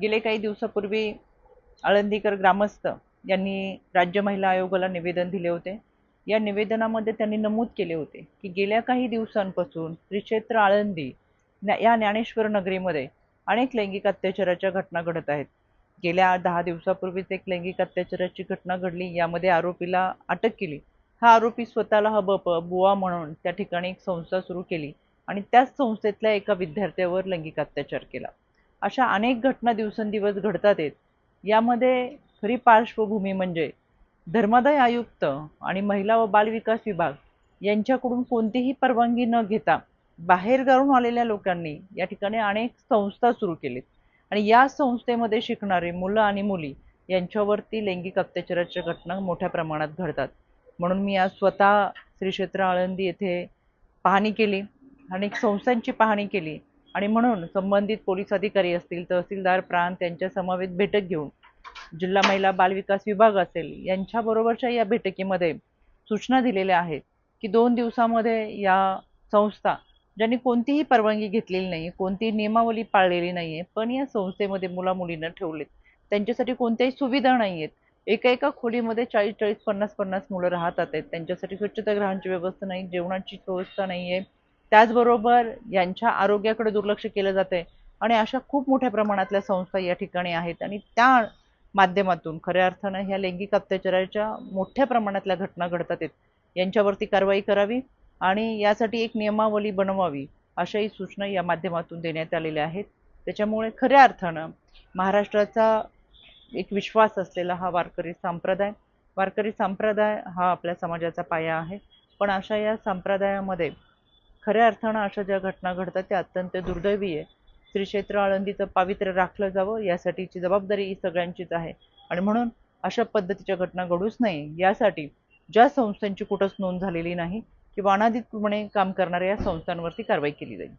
गेले काही दिवसापूर्वी आळंदीकर ग्रामस्थ यांनी राज्य महिला आयोगाला निवेदन दिले होते. या निवेदनामध्ये त्यांनी नमूद केले होते की गेल्या काही दिवसांपासून त्रिक्षेत्र आळंदी या ज्ञानेश्वर नगरीमध्ये अनेक लैंगिक अत्याचाराच्या घटना घडत आहेत. गेल्या दहा दिवसापूर्वीच एक लैंगिक अत्याचाराची घटना घडली यामध्ये आरोपीला अटक केली. हा आरोपी स्वतःला हबप बुवा म्हणून त्या ठिकाणी एक संस्था सुरू केली आणि त्याच संस्थेतल्या एका विद्यार्थ्यावर लैंगिक अत्याचार केला. अशा अनेक घटना दिवसेंदिवस घडतात आहेत. यामध्ये खरी पार्श्वभूमी म्हणजे धर्मादाय आयुक्त आणि महिला व बालविकास विभाग यांच्याकडून कोणतीही परवानगी न घेता बाहेरगावून आलेल्या लोकांनी या ठिकाणी अनेक संस्था सुरू केलीत. आणि या संस्थेमध्ये शिकणारे मुलं आणि मुली यांच्यावरती लैंगिक अत्याचाराच्या घटना मोठ्या प्रमाणात घडतात. म्हणून मी आज स्वतः श्री क्षेत्र आळंदी येथे पाहणी केली. अनेक संस्थांची पाहणी केली. आणि म्हणून संबंधित पोलीस अधिकारी असतील तहसीलदार प्रांत यांच्या समवेत बैठक घेऊन जिल्हा महिला बालविकास विभाग असेल यांच्याबरोबरच्या या बैठकीमध्ये सूचना दिलेल्या आहेत की दोन दिवसामध्ये या संस्था ज्यांनी कोणतीही परवानगी घेतलेली नाही कोणतीही नियमावली पाळलेली नाही आहे पण या संस्थेमध्ये मुलामुलींना ठेवलेत. त्यांच्यासाठी कोणत्याही सुविधा नाही आहेत. एका एका खोलीमध्ये चाळीस चाळीस पन्नास पन्नास मुलं राहतात आहेत. त्यांच्यासाठी स्वच्छतागृहांची व्यवस्था नाही जेवणाची व्यवस्था नाही आहे. त्याचबरोबर यांच्या आरोग्याकडे दुर्लक्ष केलं जाते आहे आणि अशा खूप मोठ्या प्रमाणातल्या संस्था या ठिकाणी आहेत. आणि त्या माध्यमातून खऱ्या अर्थानं ह्या लैंगिक अत्याचाराच्या मोठ्या प्रमाणातल्या घटना घडतात आहेत. यांच्यावरती कारवाई करावी आणि यासाठी एक नियमावली बनवावी अशाही सूचना या माध्यमातून देण्यात आलेल्या आहेत. त्याच्यामुळे खऱ्या अर्थानं महाराष्ट्राचा एक विश्वास असलेला हा वारकरी संप्रदाय वारकरी संप्रदाय हा आपल्या समाजाचा पाया आहे. पण अशा या संप्रदायामध्ये खऱ्या अर्थानं अशा ज्या घटना घडतात त्या अत्यंत दुर्दैवी आहे. श्री क्षेत्र आळंदीचं पावित्र्य राखलं जावं यासाठीची जबाबदारी ही सगळ्यांचीच आहे. आणि म्हणून अशा पद्धतीच्या घटना घडूच नये यासाठी ज्या संस्थांची कुठंच नोंद झालेली नाही किंवा अनाधिकपणे काम करणाऱ्या या संस्थांवरती कारवाई केली जाईल.